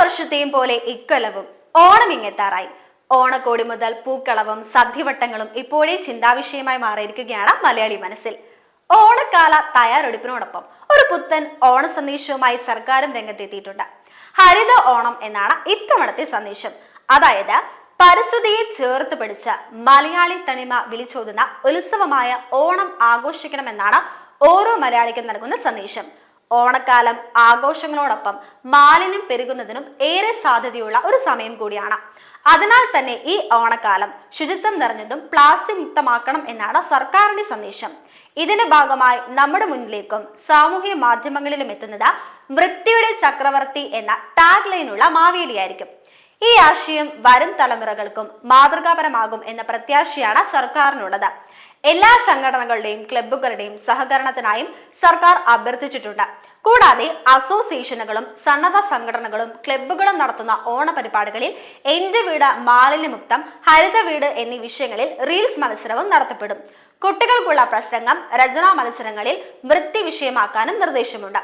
വർഷത്തെയും പോലെ ഇക്കൊല്ലവും ഓണം ഇങ്ങെത്താറായി ഓണക്കോടി മുതൽ പൂക്കളവും സദ്യവട്ടങ്ങളും ഇപ്പോഴേ ചിന്താവിഷയമായി മാറിയിരിക്കുകയാണ് മലയാളി മനസ്സിൽ. ഓണക്കാല തയ്യാറെടുപ്പിനോടൊപ്പം ഒരു പുത്തൻ ഓണ സന്ദേശവുമായി സർക്കാരും രംഗത്തെത്തിയിട്ടുണ്ട്. ഹരിത ഓണം എന്നാണ് ഇത്തവണത്തെ സന്ദേശം. അതായത് പരിസ്ഥിതിയെ ചേർത്ത് പിടിച്ച മലയാളി തനിമ വിളിച്ചോതുന്ന ഉത്സവമായ ഓണം ആഘോഷിക്കണമെന്നാണ് ഓരോ മലയാളിക്കും നൽകുന്ന സന്ദേശം. ഓണക്കാലം ആഘോഷങ്ങളോടൊപ്പം മാലിന്യം പെരുകുന്നതിനും ഏറെ സാധ്യതയുള്ള ഒരു സമയം കൂടിയാണ്. അതിനാൽ തന്നെ ഈ ഓണക്കാലം ശുചിത്വം നിറഞ്ഞതും പ്ലാസ്റ്റിക് മുക്തമാക്കണം എന്നാണ് സർക്കാരിന്റെ സന്ദേശം. ഇതിന്റെ ഭാഗമായി നമ്മുടെ മുന്നിലേക്കും സാമൂഹ്യ മാധ്യമങ്ങളിലും എത്തുന്നത് വൃത്തിയുടെ ചക്രവർത്തി എന്ന ടാഗ് ലൈനുള്ള മാവേലിയായിരിക്കും ഈ ആശയം വരും തലമുറകൾക്കും മാതൃകാപരമാകും എന്ന പ്രത്യാശയാണ് സർക്കാരിനുള്ളത്. എല്ലാ സംഘടനകളുടെയും ക്ലബ്ബുകളുടെയും സഹകരണത്തിനായും സർക്കാർ അഭ്യർത്ഥിച്ചിട്ടുണ്ട്. കൂടാതെ അസോസിയേഷനുകളും സന്നദ്ധ സംഘടനകളും ക്ലബ്ബുകളും നടത്തുന്ന ഓണപരിപാടികളിൽ എന്റെ വീട് മാലിന്യമുക്തം ഹരിത വീട് എന്നീ വിഷയങ്ങളിൽ റീൽസ് മത്സരവും നടത്തപ്പെടും. കുട്ടികൾക്കുള്ള പ്രസംഗം രചനാ മത്സരങ്ങളിൽ വൃത്തി വിഷയമാക്കാനും നിർദ്ദേശമുണ്ട്.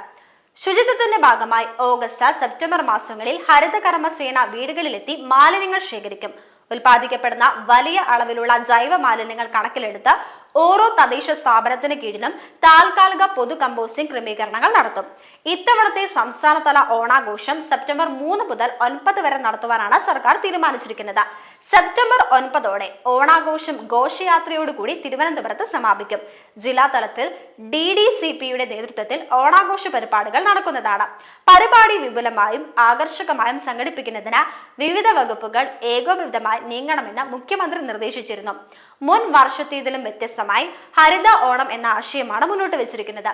ശുചിത്വത്തിന്റെ ഭാഗമായി ഓഗസ്റ്റ് സെപ്റ്റംബർ മാസങ്ങളിൽ ഹരിത കർമ്മസേന വീടുകളിലെത്തി മാലിന്യങ്ങൾ ശേഖരിക്കും. ഉൽപ്പാദിക്കപ്പെടുന്ന വലിയ അളവിലുള്ള ജൈവ മാലിന്യങ്ങൾ കണക്കിലെടുത്ത് ഓരോ തദ്ദേശ സ്ഥാപനത്തിന് കീഴിലും താൽക്കാലിക പൊതു കമ്പോസ്റ്റിംഗ് ക്രമീകരണങ്ങൾ നടത്തും. ഇത്തവണത്തെ സംസ്ഥാനതല ഓണാഘോഷം സെപ്റ്റംബർ മൂന്ന് മുതൽ ഒൻപത് വരെ നടത്തുവാനാണ് സർക്കാർ തീരുമാനിച്ചിരിക്കുന്നത്. സെപ്റ്റംബർ ഒൻപതോടെ ഓണാഘോഷം ഘോഷയാത്രയോടുകൂടി തിരുവനന്തപുരത്ത് സമാപിക്കും. ജില്ലാതലത്തിൽ ഡി ഡി സി പിയുടെ നേതൃത്വത്തിൽ ഓണാഘോഷ പരിപാടികൾ നടക്കുന്നതാണ്. പരിപാടി വിപുലമായും ആകർഷകമായും സംഘടിപ്പിക്കുന്നതിന് വിവിധ വകുപ്പുകൾ ഏകോപിതമായി നീങ്ങണമെന്ന് മുഖ്യമന്ത്രി നിർദ്ദേശിച്ചിരുന്നു. മുൻ വർഷത്തേതിലും വ്യത്യസ്തമായി ഹരിത ഓണം എന്ന ആശയമാണ് മുന്നോട്ട് വെച്ചിരിക്കുന്നത്.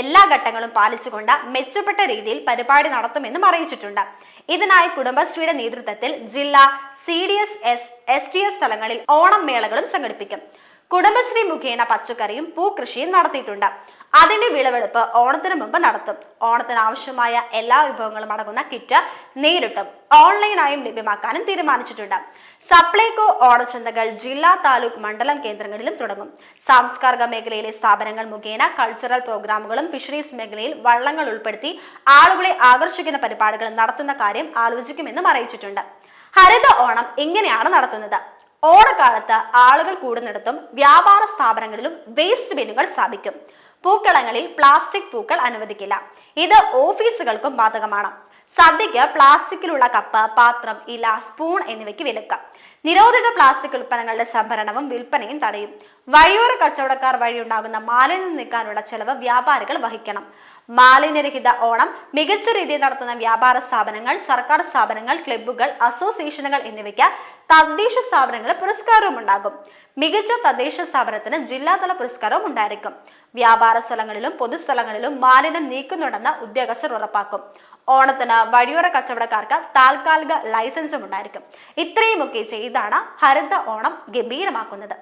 എല്ലാ ഘട്ടങ്ങളും പാലിച്ചുകൊണ്ട് മെച്ചപ്പെട്ട രീതിയിൽ പരിപാടി നടത്തുമെന്നും അറിയിച്ചിട്ടുണ്ട്. ഇതിനായി കുടുംബശ്രീയുടെ നേതൃത്വത്തിൽ ജില്ലാ C D S S S T S സ്ഥലങ്ങളിൽ ഓണം മേളകളും സംഘടിപ്പിക്കും. കുടുംബശ്രീ മുഖേന പച്ചക്കറിയും പൂക്കൃഷിയും നടത്തിയിട്ടുണ്ട്. അതിന്റെ വിളവെടുപ്പ് ഓണത്തിന് മുമ്പ് നടത്തും. ഓണത്തിന് ആവശ്യമായ എല്ലാ വിഭവങ്ങളും അടങ്ങുന്ന കിറ്റ് നേരിട്ടും ഓൺലൈനായും ലഭ്യമാക്കാനും തീരുമാനിച്ചിട്ടുണ്ട്. സപ്ലൈകോ ഓണച്ചന്തകൾ ജില്ലാ താലൂക്ക് മണ്ഡലം കേന്ദ്രങ്ങളിലും തുടങ്ങും. സാംസ്കാരിക മേഖലയിലെ സ്ഥാപനങ്ങൾ മുഖേന കൾച്ചറൽ പ്രോഗ്രാമുകളും ഫിഷറീസ് മേഖലയിൽ വള്ളങ്ങൾ ഉൾപ്പെടുത്തി ആളുകളെ ആകർഷിക്കുന്ന പരിപാടികൾ നടത്തുന്ന കാര്യം ആലോചിക്കുമെന്നും അറിയിച്ചിട്ടുണ്ട്. ഹരിത ഓണം ഇങ്ങനെയാണ് നടത്തുന്നത്? ഓണക്കാലത്ത് ആളുകൾ കൂടുന്നിടത്തും വ്യാപാര സ്ഥാപനങ്ങളിലും വേസ്റ്റ് ബിന്നുകൾ സ്ഥാപിക്കും. പൂക്കളങ്ങളിൽ പ്ലാസ്റ്റിക് പൂക്കൾ അനുവദിക്കില്ല. ഇത് ഓഫീസുകൾക്കും ബാധകമാണ്. സദ്യക്ക് പ്ലാസ്റ്റിക്കിലുള്ള കപ്പ് പാത്രം ഇല സ്പൂൺ എന്നിവയ്ക്ക് വിലക്ക്. നിരോധിത പ്ലാസ്റ്റിക് ഉൽപ്പന്നങ്ങളുടെ സംഭരണവും വിൽപ്പനയും തടയും. വഴിയോര കച്ചവടക്കാർ വഴിയുണ്ടാകുന്ന മാലിന്യം നീക്കാനുള്ള ചെലവ് വ്യാപാരികൾ വഹിക്കണം. മാലിന്യരഹിത ഓണം മികച്ച രീതിയിൽ നടത്തുന്ന വ്യാപാര സ്ഥാപനങ്ങൾ സർക്കാർ സ്ഥാപനങ്ങൾ ക്ലബ്ബുകൾ അസോസിയേഷനുകൾ എന്നിവയ്ക്ക് തദ്ദേശ സ്ഥാപനങ്ങൾ പുരസ്കാരവും ഉണ്ടാകും. മികച്ച തദ്ദേശ സ്ഥാപനത്തിന് ജില്ലാതല പുരസ്കാരവും ഉണ്ടായിരിക്കും. വ്യാപാര സ്ഥലങ്ങളിലും പൊതുസ്ഥലങ്ങളിലും മാലിന്യം നീക്കുന്നുണ്ടെന്ന് ഉദ്യോഗസ്ഥർ ഉറപ്പാക്കും. ഓണത്തിന് വഴിയോര കച്ചവടക്കാർക്ക് താൽക്കാലിക ലൈസൻസും ഉണ്ടായിരിക്കും. ഇത്രയുമൊക്കെ ചെയ്താണ് ഹരിത ഓണം ഗംഭീരമാക്കുന്നത്.